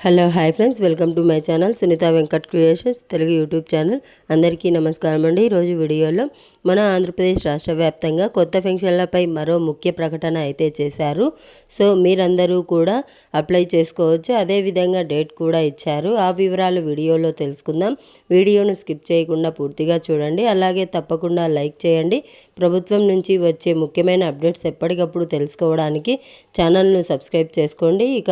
Hello hi friends. Welcome to my channel Sunitha Venkat creations Telugu YouTube channel. అందరికీ నమస్కారం అండి. ఈరోజు వీడియోలో మన ఆంధ్రప్రదేశ్ రాష్ట్ర వ్యాప్తంగా కొత్త పెన్షన్లపై మరో ముఖ్య ప్రకటన అయితే చేశారు. సో మీరందరూ కూడా అప్లై చేసుకోవచ్చు. అదేవిధంగా డేట్ కూడా ఇచ్చారు. ఆ వివరాలు వీడియోలో తెలుసుకుందాం. వీడియోను స్కిప్ చేయకుండా పూర్తిగా చూడండి. అలాగే తప్పకుండా లైక్ చేయండి. ప్రభుత్వం నుంచి వచ్చే ముఖ్యమైన అప్డేట్స్ ఎప్పటికప్పుడు తెలుసుకోవడానికి ఛానల్ను సబ్స్క్రైబ్ చేసుకోండి. ఇక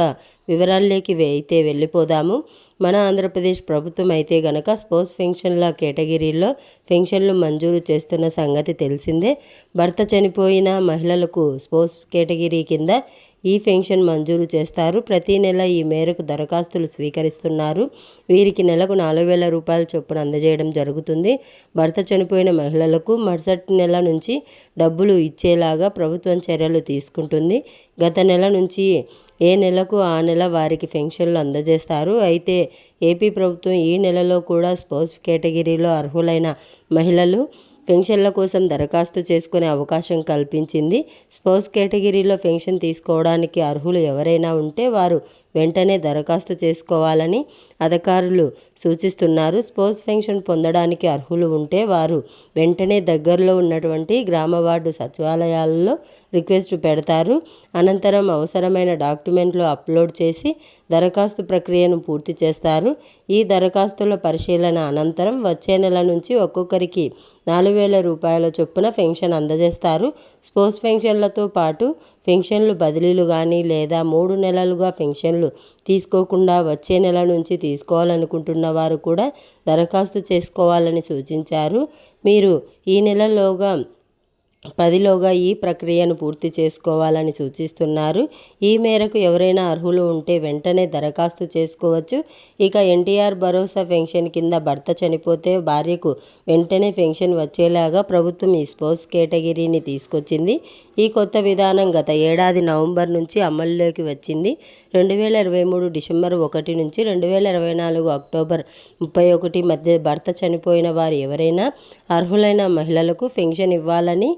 వివరాల్లోకి అయితే వెళ్ళిపోదాము. మన ఆంధ్రప్రదేశ్ ప్రభుత్వం అయితే గనక స్పోర్ట్స్ పెన్షన్ల కేటగిరీలో పెన్షన్లు మంజూరు చేస్తున్న సంగతి తెలిసిందే. భర్త చనిపోయిన మహిళలకు స్పోర్ట్స్ కేటగిరీ కింద ఈ పెన్షన్ మంజూరు చేస్తారు. ప్రతి నెల ఈ మేరకు దరఖాస్తులు స్వీకరిస్తున్నారు. వీరికి నెలకు నాలుగు వేల రూపాయల చొప్పున అందజేయడం జరుగుతుంది. భర్త చనిపోయిన మహిళలకు మరుసటి నెల నుంచి డబ్బులు ఇచ్చేలాగా ప్రభుత్వం చర్యలు తీసుకుంటుంది. గత నెల నుంచి ఏ నెలకు ఆ నెల వారికి పెన్షన్లు అందజేస్తారు. అయితే ఏపీ ప్రభుత్వం ఈ నెలలో కూడా స్పోర్ట్స్ కేటగిరీలో అర్హులైన మహిళలు పెన్షన్ల కోసం దరఖాస్తు చేసుకునే అవకాశం కల్పించింది. స్పోర్ట్స్ కేటగిరీలో పెన్షన్ తీసుకోవడానికి అర్హులు ఎవరైనా ఉంటే వారు వెంటనే దరఖాస్తు చేసుకోవాలని అధికారులు సూచిస్తున్నారు. స్పోర్ట్స్ పెన్షన్ పొందడానికి అర్హులు ఉంటే వారు వెంటనే దగ్గరలో ఉన్నటువంటి గ్రామ వార్డు సచివాలయాలలో రిక్వెస్ట్ పెడతారు. అనంతరం అవసరమైన డాక్యుమెంట్లు అప్లోడ్ చేసి దరఖాస్తు ప్రక్రియను పూర్తి చేస్తారు. ఈ దరఖాస్తుల పరిశీలన అనంతరం వచ్చే నెల నుంచి ఒక్కొక్కరికి నాలుగు వేల రూపాయల చొప్పున పెన్షన్ అందజేస్తారు. స్పోర్ట్స్ పెన్షన్లతో పాటు పెన్షన్లు బదిలీలు కానీ లేదా మూడు నెలలుగా పెన్షన్లు తీసుకోకుండా వచ్చే నెల నుంచి తీసుకోవాలనుకుంటున్న వారు కూడా దరఖాస్తు చేసుకోవాలని సూచించారు. మీరు ఈ నెలలోగా పదిలోగా ఈ ప్రక్రియను పూర్తి చేసుకోవాలని సూచిస్తున్నారు. ఈ మేరకు ఎవరైనా అర్హులు ఉంటే వెంటనే దరఖాస్తు చేసుకోవచ్చు. ఇక ఎన్టీఆర్ భరోసా పెన్షన్ కింద భర్త చనిపోతే భార్యకు వెంటనే పెన్షన్ వచ్చేలాగా ప్రభుత్వం ఈ స్పోర్ట్స్ కేటగిరీని తీసుకొచ్చింది. ఈ కొత్త విధానం గత ఏడాది నవంబర్ నుంచి అమల్లోకి వచ్చింది. రెండు వేల ఇరవై మూడు డిసెంబర్ ఒకటి నుంచి రెండు వేల ఇరవై నాలుగు అక్టోబర్ ముప్పై ఒకటి మధ్య భర్త చనిపోయిన వారు ఎవరైనా అర్హులైన మహిళలకు పెన్షన్ ఇవ్వాలని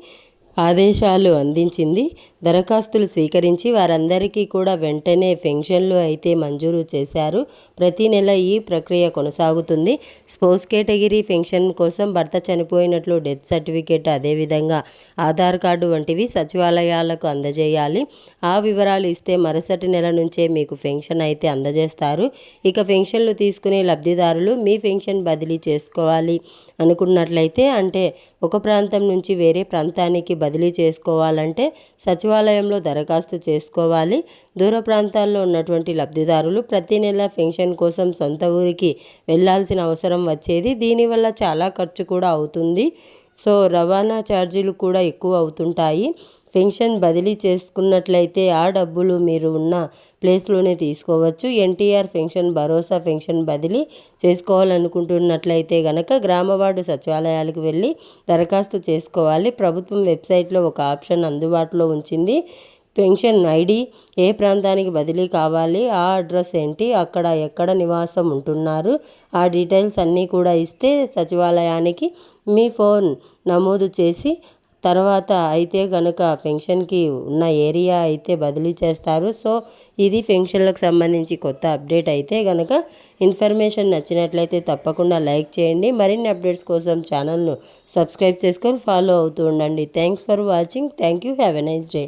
ఆదేశాలు అందించింది. దరఖాస్తులు స్వీకరించి వారందరికీ కూడా వెంటనే పెన్షన్లు అయితే మంజూరు చేశారు. ప్రతి నెల ఈ ప్రక్రియ కొనసాగుతుంది. స్పోర్ట్స్ కేటగిరీ పెన్షన్ కోసం భర్త చనిపోయినట్లు డెత్ సర్టిఫికేట్ అదేవిధంగా ఆధార్ కార్డు వంటివి సచివాలయాలకు అందజేయాలి. ఆ వివరాలు ఇస్తే మరుసటి నెల నుంచే మీకు పెన్షన్ అయితే అందజేస్తారు. ఇక పెన్షన్లు తీసుకునే లబ్ధిదారులు మీ పెన్షన్ బదిలీ చేసుకోవాలి అనుకున్నట్లయితే అంటే ఒక ప్రాంతం నుంచి వేరే ప్రాంతానికి బదిలీ బదిలీ చేసుకోవాలంటే సచివాలయంలో దరఖాస్తు చేసుకోవాలి. దూర ప్రాంతాల్లో ఉన్నటువంటి లబ్ధిదారులు ప్రతి నెల పెన్షన్ కోసం సొంత ఊరికి వెళ్ళాల్సిన అవసరం వచ్చేది. దీనివల్ల చాలా ఖర్చు కూడా అవుతుంది. సో రవాణా ఛార్జీలు కూడా ఎక్కువ అవుతుంటాయి. పెన్షన్ బదిలీ చేసుకున్నట్లయితే ఆ డబ్బులు మీరు ఉన్న ప్లేస్లోనే తీసుకోవచ్చు. ఎన్టీఆర్ పెన్షన్ భరోసా పెన్షన్ బదిలీ చేసుకోవాలనుకుంటున్నట్లయితే గనక గ్రామవార్డు సచివాలయాలకు వెళ్ళి దరఖాస్తు చేసుకోవాలి. ప్రభుత్వం వెబ్సైట్లో ఒక ఆప్షన్ అందుబాటులో ఉంచింది. పెన్షన్ ఐడి ఏ ప్రాంతానికి బదిలీ కావాలి ఆ అడ్రస్ ఏంటి అక్కడ ఎక్కడ నివాసం ఉంటున్నారు ఆ డీటెయిల్స్ అన్నీ కూడా ఇస్తే సచివాలయానికి మీ ఫోన్ నమోదు చేసి తర్వాత అయితే కనుక పెన్షన్కి ఉన్న ఏరియా అయితే బదిలీ చేస్తారు. సో ఇది పెన్షన్లకు సంబంధించి కొత్త అప్డేట్ అయితే కనుక ఇన్ఫర్మేషన్ నచ్చినట్లయితే తప్పకుండా లైక్ చేయండి. మరిన్ని అప్డేట్స్ కోసం ఛానల్ను సబ్స్క్రైబ్ చేసుకొని ఫాలో అవుతూ ఉండండి. Thanks for watching. Thank you. Have a nice day.